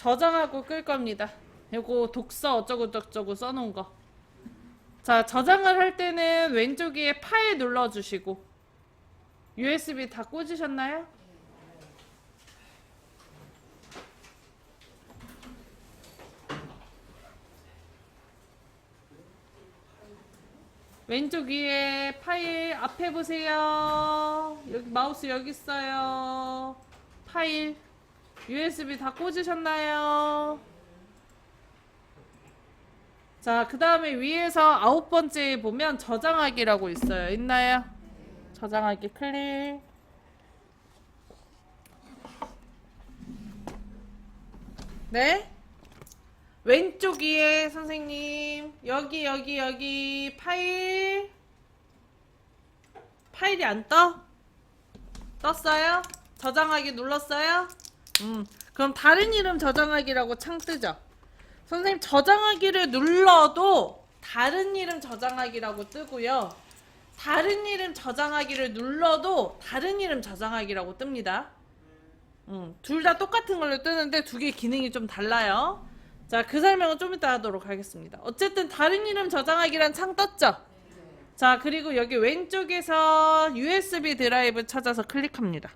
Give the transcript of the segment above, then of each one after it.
저장하고 끌 겁니다. 요거 독서 어쩌고 저쩌고 써놓은 거. 자, 저장을 할 때는 왼쪽 위에 파일 눌러주시고 USB 다 꽂으셨나요? 왼쪽 위에 파일 앞에 보세요. 여기 마우스 여기 있어요. 파일 USB 다 꽂으셨나요? 자, 그 다음에 위에서 아홉 번째에 보면 저장하기라고 있어요. 있나요? 저장하기 클릭. 네? 왼쪽 위에 선생님 여기 여기 여기 파일 파일이 안 떠? 떴어요? 저장하기 눌렀어요? 음 그럼 다른 이름 저장하기라고 창 뜨죠? 선생님 저장하기를 눌러도 다른 이름 저장하기라고 뜨고요 다른 이름 저장하기를 눌러도 다른 이름 저장하기라고 뜹니다 음, 둘 다 똑같은 걸로 뜨는데 두 개 기능이 좀 달라요. 자, 그 설명은 좀 이따 하도록 하겠습니다. 어쨌든 다른 이름 저장하기란 창 떴죠? 자, 그리고 여기 왼쪽에서 USB 드라이브 찾아서 클릭합니다.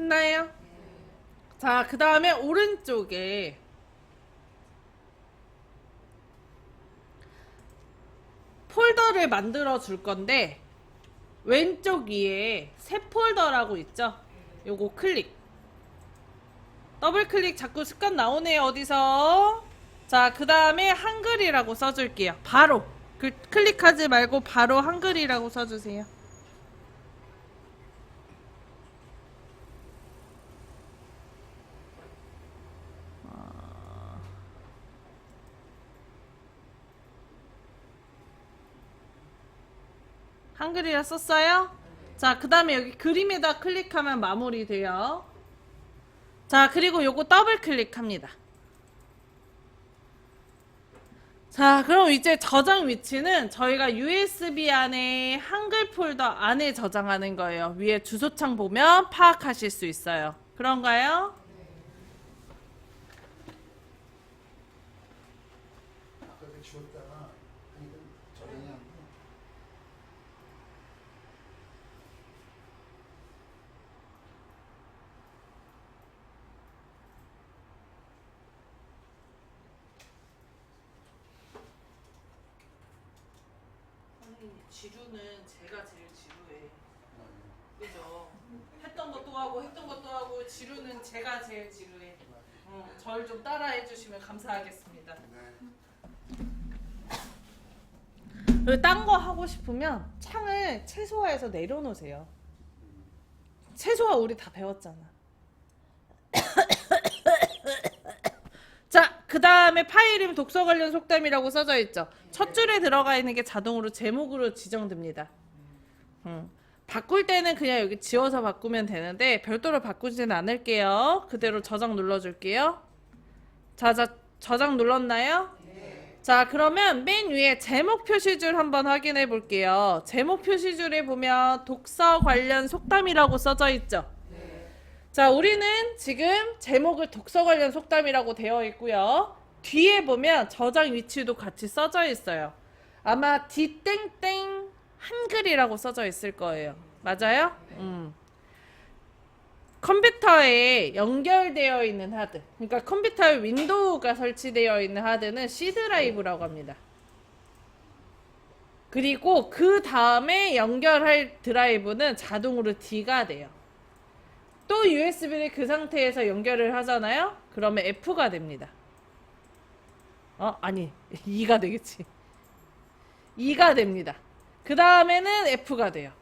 했나요? 자, 그 다음에 오른쪽에. 폴더를 만들어 줄 건데 왼쪽 위에 새 폴더라고 있죠? 요거 클릭. 더블 클릭 자꾸 습관 나오네요 어디서? 자 그 다음에 한글이라고 써줄게요. 바로. 그, 클릭하지 말고 바로 한글이라고 써주세요 한글이라 썼어요? 자, 그 다음에 여기 그림에다 클릭하면 마무리돼요. 자, 그리고 요거 더블 클릭합니다. 자, 그럼 이제 저장 위치는 저희가 USB 안에 한글 폴더 안에 저장하는 거예요. 위에 주소창 보면 파악하실 수 있어요. 그런가요? 아까 그 지루는 제가 제일 지루해. 어, 그죠? 했던 것도 하고 했던 것도 하고 지루는 제가 제일 지루해. 어, 저를 좀 따라해 주시면 감사하겠습니다. 네. 그리고 딴 거 하고 싶으면 창을 최소화해서 내려놓으세요. 최소화 우리 다 배웠잖아. 자, 그 다음에 파일 이름 독서 관련 속담이라고 써져 있죠. 첫 줄에 들어가 있는 게 자동으로 제목으로 지정됩니다. 음. 바꿀 때는 그냥 여기 지워서 바꾸면 되는데 별도로 바꾸지는 않을게요. 그대로 저장 눌러줄게요. 자, 자 저장 눌렀나요? 자, 그러면 맨 위에 제목 표시줄 한번 확인해 볼게요. 제목 표시줄에 보면 독서 관련 속담이라고 써져 있죠. 자, 우리는 지금 제목을 독서 관련 속담이라고 되어 있고요. 뒤에 보면 저장 위치도 같이 써져 있어요. 아마 디땡땡 한글이라고 써져 있을 거예요. 맞아요? 음. 컴퓨터에 연결되어 있는 하드. 그러니까 컴퓨터에 윈도우가 설치되어 있는 하드는 C 드라이브라고 합니다. 그리고 그 다음에 연결할 드라이브는 자동으로 D가 돼요. 또 USB를 그 상태에서 연결을 하잖아요? 그러면 F가 됩니다. 어? 아니, 2가 되겠지. 2가 됩니다. 그 다음에는 F가 돼요.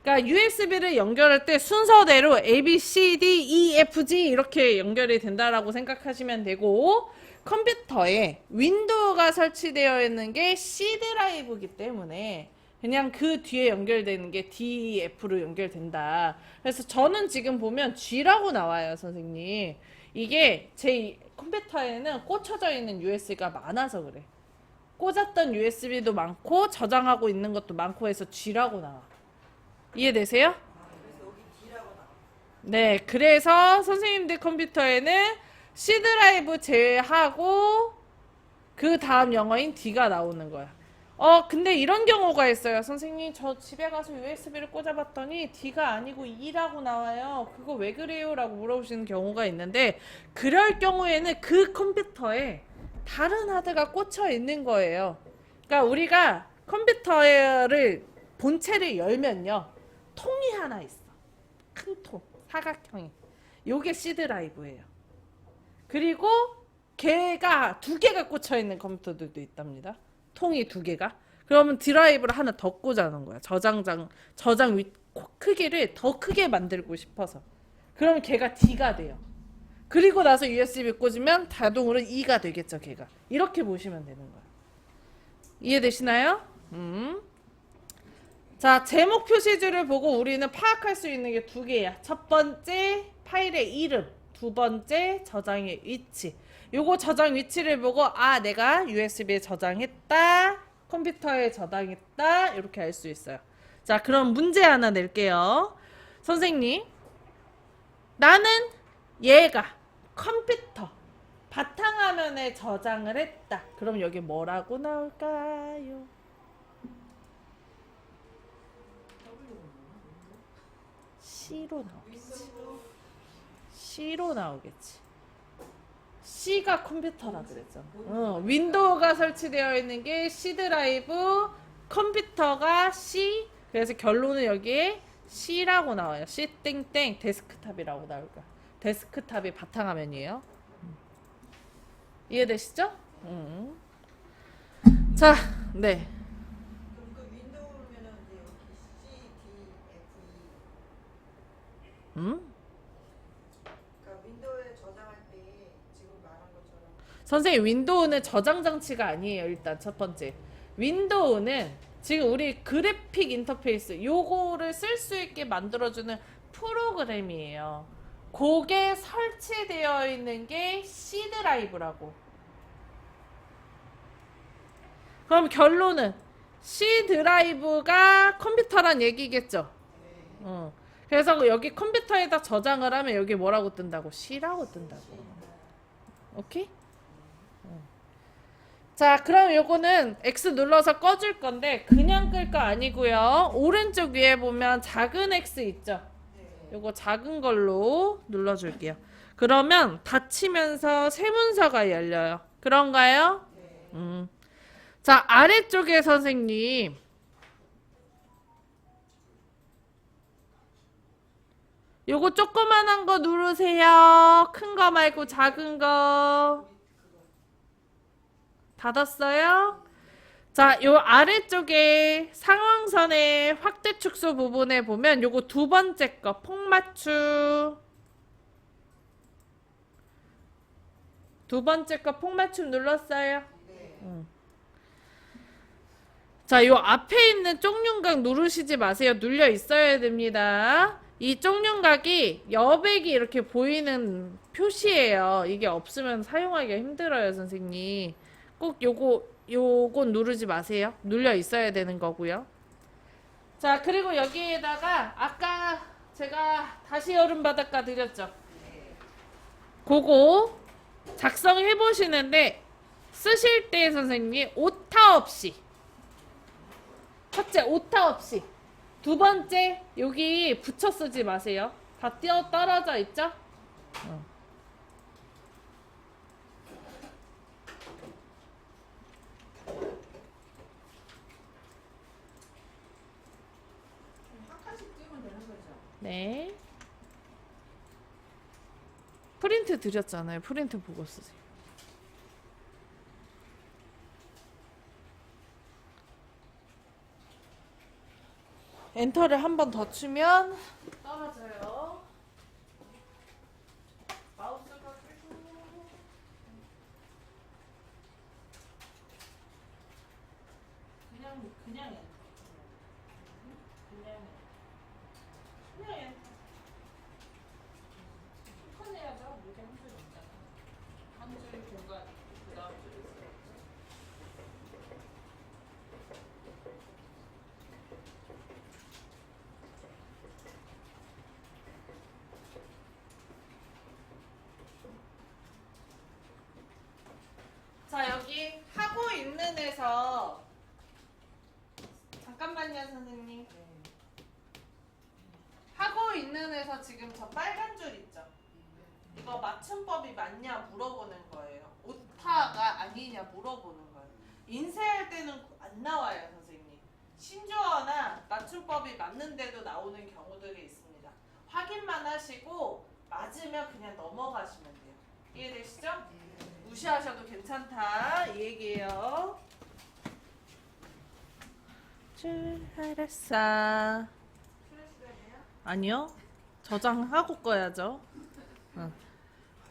그러니까 USB를 연결할 때 순서대로 A, B, C, D, E, F, G 이렇게 연결이 된다라고 생각하시면 되고 컴퓨터에 윈도우가 설치되어 있는 게 C 드라이브이기 때문에 그냥 그 뒤에 연결되는 게 D, F로 연결된다. 그래서 저는 지금 보면 G라고 나와요, 선생님. 이게 제 컴퓨터에는 꽂혀져 있는 USB가 많아서 그래. 꽂았던 USB도 많고 저장하고 있는 것도 많고 해서 G라고 나와. 이해되세요? 네, 그래서 선생님들 컴퓨터에는 C 드라이브 제외하고 그 다음 영어인 D가 나오는 거야. 어, 근데 이런 경우가 있어요. 선생님, 저 집에 가서 USB를 꽂아봤더니 D가 아니고 E라고 나와요. 그거 왜 그래요? 라고 물어보시는 경우가 있는데, 그럴 경우에는 그 컴퓨터에 다른 하드가 꽂혀 있는 거예요. 그러니까 우리가 컴퓨터를 본체를 열면요. 통이 하나 있어. 큰 통, 사각형이. 요게 C 드라이브예요. 그리고 걔가 두 개가 꽂혀 있는 컴퓨터들도 있답니다. 통이 두 개가. 그러면 드라이브를 하나 더 꽂아놓은 거야. 저장장 저장 위 코- 크기를 더 크게 만들고 싶어서. 그러면 걔가 D가 돼요. 그리고 나서 USB 꽂으면 자동으로 E가 되겠죠, 걔가. 이렇게 보시면 되는 거야. 이해되시나요? 음. 자, 제목 표시줄을 보고 우리는 파악할 수 있는 게 두 개야. 첫 번째, 파일의 이름. 두 번째, 저장의 위치. 요거 저장 위치를 보고, 아, 내가 USB에 저장했다. 컴퓨터에 저장했다. 이렇게 알 수 있어요. 자, 그럼 문제 하나 낼게요. 선생님, 나는 얘가 컴퓨터 바탕화면에 저장을 했다. 그럼 여기 뭐라고 나올까요? C로 나오겠지. C로 나오겠지. C가 컴퓨터라 그랬잖아. 어, 윈도우가 설치되어 있는 게 C 드라이브, 컴퓨터가 C. 그래서 결론은 여기에 C라고 나와요. C 땡땡 데스크탑이라고 나올 거야. 데스크탑이 바탕화면이에요. 음. 이해되시죠? 음. 자, 네. 음? 그러니까 윈도우에 저장할 때 지금 말한 것처럼 선생님 윈도우는 저장 장치가 아니에요 일단 첫 번째. 윈도우는 지금 우리 그래픽 인터페이스 요거를 쓸 수 있게 만들어주는 프로그램이에요. 그게 설치되어 있는 게 C 드라이브라고. 그럼 결론은 C 드라이브가 컴퓨터란 얘기겠죠? 어. 그래서 여기 컴퓨터에다 저장을 하면 여기 뭐라고 뜬다고? C라고 뜬다고. 오케이? 자, 그럼 요거는 X 눌러서 꺼줄 건데 그냥 끌 거 아니고요. 오른쪽 위에 보면 작은 X 있죠? 요거 작은 걸로 눌러줄게요. 그러면 닫히면서 세 문서가 열려요. 그런가요? 음. 자, 아래쪽에 선생님. 요거 조그만한 거 누르세요. 큰 거 말고 작은 거. 닫았어요? 자, 요 아래쪽에 상황선의 확대 축소 부분에 보면 요거 두 번째 거 폭맞춤 두 번째 거 폭맞춤 눌렀어요? 응. 자, 요 앞에 있는 쪽윤각 누르시지 마세요. 눌려 있어야 됩니다. 이 쪽윤각이 여백이 이렇게 보이는 표시예요. 이게 없으면 사용하기가 힘들어요, 선생님. 꼭 요거 요거 누르지 마세요. 눌려 있어야 되는 거고요. 자, 그리고 여기에다가 아까 제가 다시 여름 바닷가 드렸죠. 그거 작성해 보시는데 쓰실 때 선생님이 오타 없이 첫째 오타 없이 두 번째 여기 붙여 쓰지 마세요. 다 떨어져 있죠? 어. 한 칸씩 띄우면 되는 거죠. 네. 프린트 드렸잖아요. 프린트 보고 쓰세요. 엔터를 한 번 더 치면 떨어져요. 마우스가 계속 그냥 그냥 엔터. 그냥 엔터. 커내야죠. 이렇게 한 줄 있잖아. 한줄 공간 그 다음 줄 있어. 관련해서 지금 저 빨간 줄 있죠? 이거 맞춤법이 맞냐 물어보는 거예요. 오타가 아니냐 물어보는 거예요. 인쇄할 때는 안 나와요, 선생님. 신조어나 맞춤법이 맞는데도 나오는 경우들이 있습니다. 확인만 하시고 맞으면 그냥 넘어가시면 돼요. 이해되시죠? 무시하셔도 괜찮다 이 얘기예요. 줄 알았어. 아니요. 저장하고 꺼야죠. 응.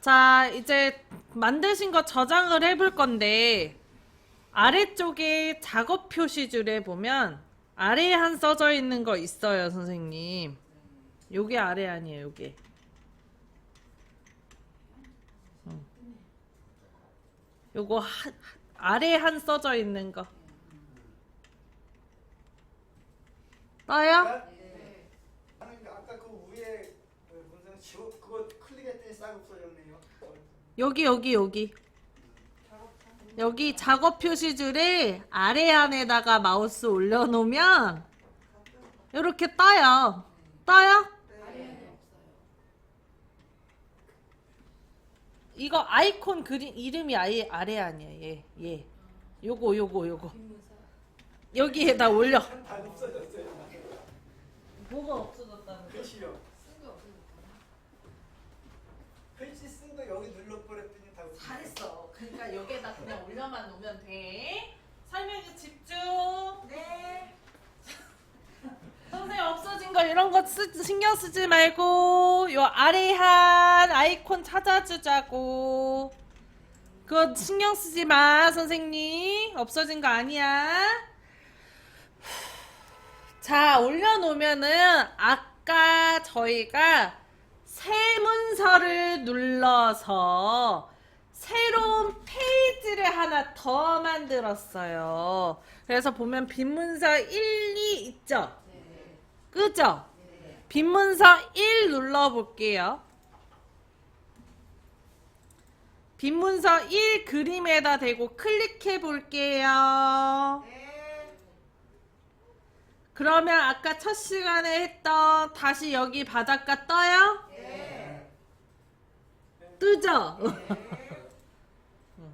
자, 이제 만드신 거 저장을 해볼 건데 아래쪽에 작업 표시 줄에 보면 아래에 한 써져 있는 거 있어요, 선생님. 요게 아래 아니에요, 요게. 응. 요거 하, 아래 한 써져 있는 거. 떠요? 네. 아니 아까 그 위에 그 문상 지워 그거 클릭했더니 싹 없어졌네요. 여기 여기 여기 여기 작업 표시줄에 아래 안에다가 마우스 올려놓으면 이렇게 떠요. 떠요? 이거 아이콘 그림 이름이 아예 아래 아니에요. 얘, 얘. 요거 요거 요거. 여기에다 올려. 다 없어졌어요. 뭐가 없어졌다는 거야? 글씨요. 쓴거 여기 눌러버렸더니 다. 잘했어. 그러니까 여기에다 그냥 올려만 놓으면 돼. 설명에 집중. 네. 선생님 없어진 거 이런 거 쓰, 신경 쓰지 말고 요 아래 한 아이콘 찾아주자고. 그거 신경 쓰지 마, 선생님. 없어진 거 아니야. 자, 올려놓으면은 아까 저희가 새 문서를 눌러서 새로운 페이지를 하나 더 만들었어요. 그래서 보면 빈문서 1, 2 있죠? 그죠? 빈문서 1 눌러볼게요. 빈문서 1 그림에다 대고 클릭해 볼게요. 네. 그러면 아까 첫 시간에 했던 다시 여기 바닷가 떠요? 네. 뜨죠? 네.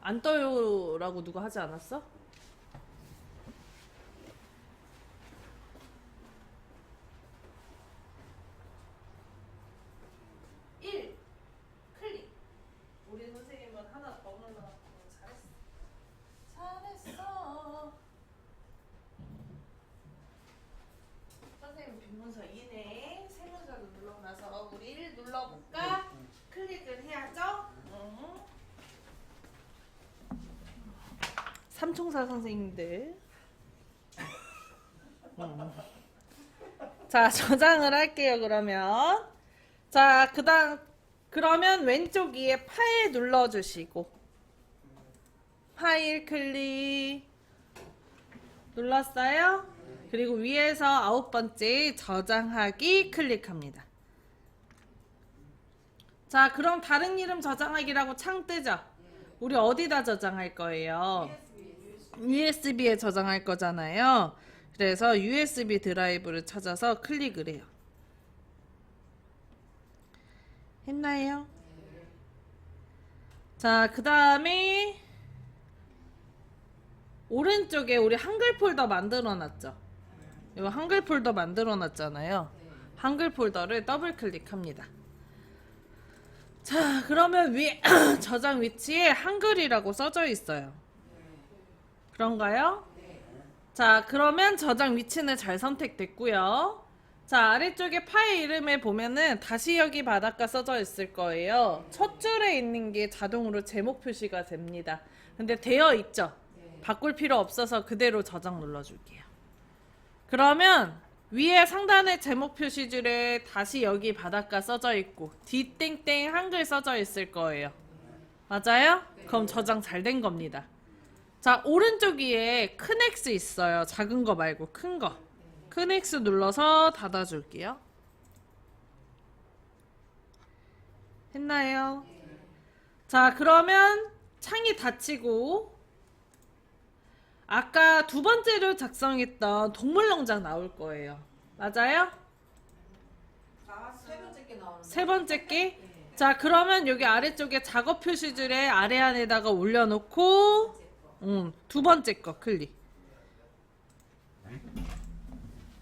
안 떠요라고 누가 하지 않았어? 일 클릭. 우리 선생님은 하나 더 눌러갖고 잘했어. 잘했어. 선생님 빈문서 2네. 세 문서를 눌러놔서 우리 1 눌러볼까? 클릭을 해야죠. 응. 삼총사 선생님들. 음. 자, 저장을 할게요, 그러면. 자, 그 다음, 그러면 왼쪽 위에 파일 눌러주시고. 파일 클릭. 눌렀어요? 그리고 위에서 아홉 번째 저장하기 클릭합니다. 자, 그럼 다른 이름 저장하기라고 창 뜨죠? 우리 어디다 저장할 거예요? USB에 저장할 거잖아요. 그래서 USB 드라이브를 찾아서 클릭을 해요. 했나요? 자, 그 다음에 오른쪽에 우리 한글 폴더 만들어 놨죠? 이거 한글 폴더 만들어 놨잖아요. 한글 폴더를 더블 클릭합니다. 자, 그러면 위 저장 위치에 한글이라고 써져 있어요. 그런가요? 자, 그러면 저장 위치는 잘 선택됐고요. 자, 아래쪽에 파일 이름에 보면은 다시 여기 바닷가 써져 있을 거예요. 첫 줄에 있는 게 자동으로 제목 표시가 됩니다. 근데 되어 있죠? 바꿀 필요 없어서 그대로 저장 눌러줄게요. 그러면 위에 상단에 제목 표시줄에 다시 여기 바닷가 써져 있고 뒷땡땡 한글 써져 있을 거예요. 맞아요? 그럼 저장 잘 된 겁니다. 자, 오른쪽 위에 큰 X 있어요. 작은 거 말고 큰 거. 큰 X 눌러서 닫아줄게요. 했나요? 자, 그러면 창이 닫히고 아까 두 번째로 작성했던 동물농장 나올 거예요. 맞아요? 세 번째 게 나오는 세 번째 게. 자, 그러면 여기 아래쪽에 작업 표시줄에 아래 안에다가 올려놓고, 음, 두 번째 거 클릭.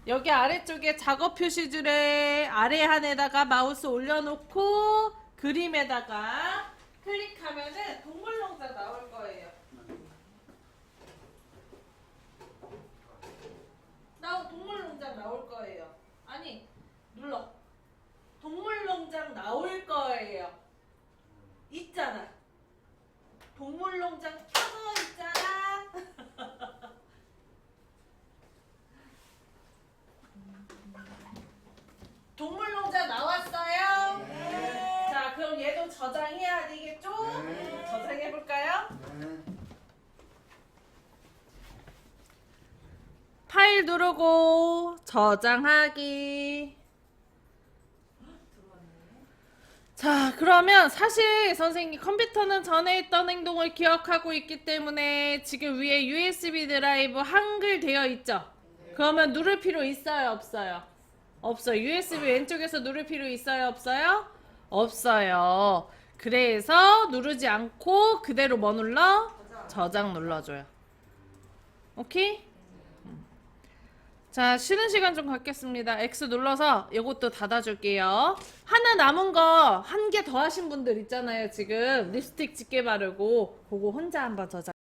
여기 아래쪽에 작업 표시줄에 아래 한에다가 마우스 올려놓고 그림에다가 클릭하면은 동물농장 나올 거예요. 나 동물농장 나올 거예요. 아니 눌러. 동물농장 나올 거예요. 있잖아. 동물농장 켜져 있잖아. 동물농장 나왔어요? 자, 그럼 얘도 저장해야 되겠죠? 네. 저장해 볼까요? 네. 파일 누르고 저장하기. 자, 그러면 사실 선생님 컴퓨터는 전에 했던 행동을 기억하고 있기 때문에 지금 위에 USB 드라이브 한글 되어 있죠? 그러면 누를 필요 있어요, 없어요? 없어요. USB 왼쪽에서 누를 필요 있어요, 없어요? 없어요. 그래서 누르지 않고 그대로 뭐 눌러? 저장 눌러줘요. 오케이? 자, 쉬는 시간 좀 갖겠습니다. X 눌러서 이것도 닫아줄게요. 하나 남은 거 한 개 더 하신 분들 있잖아요, 지금. 립스틱 짙게 바르고. 그거 혼자 한번 저장.